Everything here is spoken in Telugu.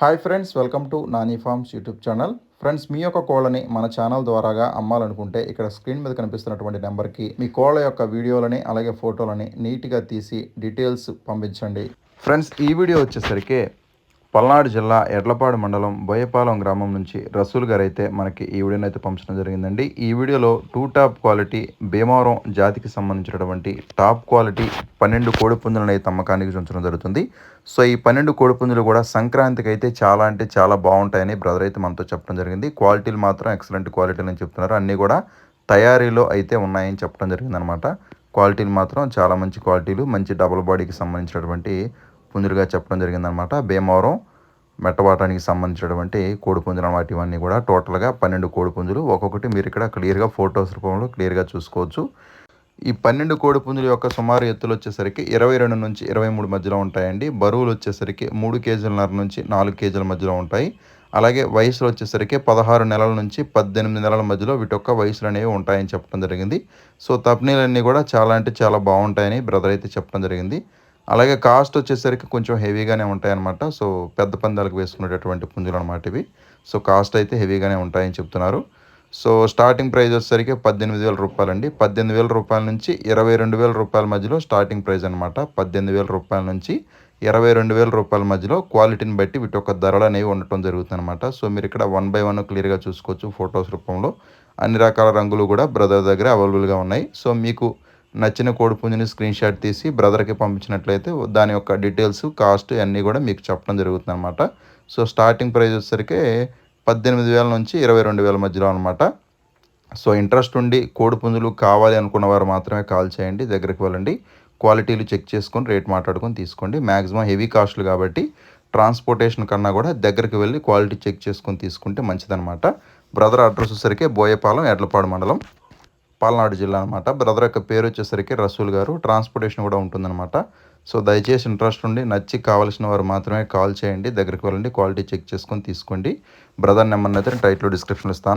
Hi friends welcome to Nani farms YouTube channel. Friends మీ యొక్క కోళ్ళని మన ఛానల్ ద్వారాగా అమ్మాలనుకుంటే ఇక్కడ స్క్రీన్ మీద కనిపిస్తున్నటువంటి నెంబర్కి మీ కోళ్ళ యొక్క వీడియోలని అలాగే ఫోటోలని నీట్గా తీసి డీటెయిల్స్ పంపించండి. ఫ్రెండ్స్ ఈ వీడియో వచ్చేసరికి పల్నాడు జిల్లా ఎడ్లపాడు మండలం బోయపాలెం గ్రామం నుంచి రసూల్ గారు అయితే మనకి ఈ వీడియోని అయితే పంపించడం జరిగిందండి. ఈ వీడియోలో టూ టాప్ క్వాలిటీ భీమవరం జాతికి సంబంధించినటువంటి టాప్ క్వాలిటీ పన్నెండు కోడి పుంజులను అయితే అమ్మకానికి ఉంచడం జరుగుతుంది. సో ఈ పన్నెండు కోడి పుంజులు కూడా సంక్రాంతికి అయితే చాలా అంటే చాలా బాగుంటాయని బ్రదర్ అయితే మనతో చెప్పడం జరిగింది. క్వాలిటీలు మాత్రం ఎక్సలెంట్ క్వాలిటీలు అని చెప్తున్నారు. అన్నీ కూడా తయారీలో అయితే ఉన్నాయని చెప్పడం జరిగిందనమాట. క్వాలిటీలు మాత్రం చాలా మంచి క్వాలిటీలు మంచి డబుల్ బాడీకి సంబంధించినటువంటి పుంజులుగా చెప్పడం జరిగిందనమాట. భీమవరం మెట్టవాటానికి సంబంధించినటువంటి కోడిపుంజులు అనమాట ఇవన్నీ కూడా. టోటల్గా పన్నెండు కోడిపుంజులు. ఒక్కొక్కటి మీరు ఇక్కడ క్లియర్గా ఫోటోస్ రూపంలో క్లియర్గా చూసుకోవచ్చు. ఈ పన్నెండు కోడిపుంజుల యొక్క సుమారు ఎత్తులు వచ్చేసరికి ఇరవై రెండు నుంచి ఇరవై మూడు మధ్యలో ఉంటాయండి. బరువులు వచ్చేసరికి మూడు కేజీలన్నర నుంచి నాలుగు కేజీల మధ్యలో ఉంటాయి. అలాగే వయసులు వచ్చేసరికి పదహారు నెలల నుంచి పద్దెనిమిది నెలల మధ్యలో వీటి యొక్క వయసులు అనేవి ఉంటాయని చెప్పడం జరిగింది. సో తప్నీలన్నీ కూడా చాలా అంటే చాలా బాగుంటాయని బ్రదర్ అయితే చెప్పడం జరిగింది. అలాగే కాస్ట్ వచ్చేసరికి కొంచెం హెవీగానే ఉంటాయన్నమాట. సో పెద్ద పందాలకు వేసుకునేటటువంటి పుంజులు అనమాట ఇవి. సో కాస్ట్ అయితే హెవీగానే ఉంటాయని చెప్తున్నారు. సో స్టార్టింగ్ ప్రైస్ వచ్చేసరికి పద్దెనిమిది వేల రూపాయలండి. పద్దెనిమిది వేల రూపాయల నుంచి ఇరవై రెండు వేల రూపాయల మధ్యలో స్టార్టింగ్ ప్రైస్ అనమాట పద్దెనిమిది వేల రూపాయల నుంచి ఇరవై రెండు వేల రూపాయల మధ్యలో క్వాలిటీని బట్టి వీటి యొక్క ధరలు అనేవి ఉండటం జరుగుతుందన్నమాట. సో మీరు ఇక్కడ వన్ బై వన్ క్లియర్గా చూసుకోవచ్చు ఫొటోస్ రూపంలో. అన్ని రకాల రంగులు కూడా బ్రదర్ దగ్గర అవైలబుల్గా ఉన్నాయి. సో మీకు నచ్చిన కోడిపుంజుని స్క్రీన్ షాట్ తీసి బ్రదర్కి పంపించినట్లయితే దాని యొక్క డీటెయిల్స్ కాస్ట్ అన్నీ కూడా మీకు చెప్పడం జరుగుతుంది అనమాట సో స్టార్టింగ్ ప్రైస్ వచ్చేసరికి పద్దెనిమిది వేల నుంచి ఇరవై రెండు వేల మధ్యలో అనమాట సో ఇంట్రెస్ట్ ఉండి కోడిపుంజులు కావాలి అనుకున్న వారు మాత్రమే కాల్ చేయండి దగ్గరికి వెళ్ళండి. క్వాలిటీలు చెక్ చేసుకొని రేట్ మాట్లాడుకొని తీసుకోండి. మ్యాక్సిమం హెవీ కాస్ట్లు కాబట్టి ట్రాన్స్పోర్టేషన్ కన్నా కూడా దగ్గరికి వెళ్ళి క్వాలిటీ చెక్ చేసుకొని తీసుకుంటే మంచిదనమాట బ్రదర్ అడ్రస్ వచ్చేసరికి బోయపాలెం ఎడ్లపాడు మండలం. పాలనాడు జిల్లా అనమాట బ్రదర్ యొక్క పేరు వచ్చేసరికి రసూల్ గారు. ట్రాన్స్పోర్టేషన్ కూడా ఉంటుందన్నమాట. సో దయచేసి ఇంట్రెస్ట్ ఉండి నచ్చి కావాల్సిన వారు మాత్రమే కాల్ చేయండి. దగ్గరికి వెళ్ళండి. క్వాలిటీ చెక్ చేసుకొని తీసుకోండి. బ్రదర్ నెంబర్ అయితే టైట్లో డిస్క్రిప్షన్ ఇస్తాను.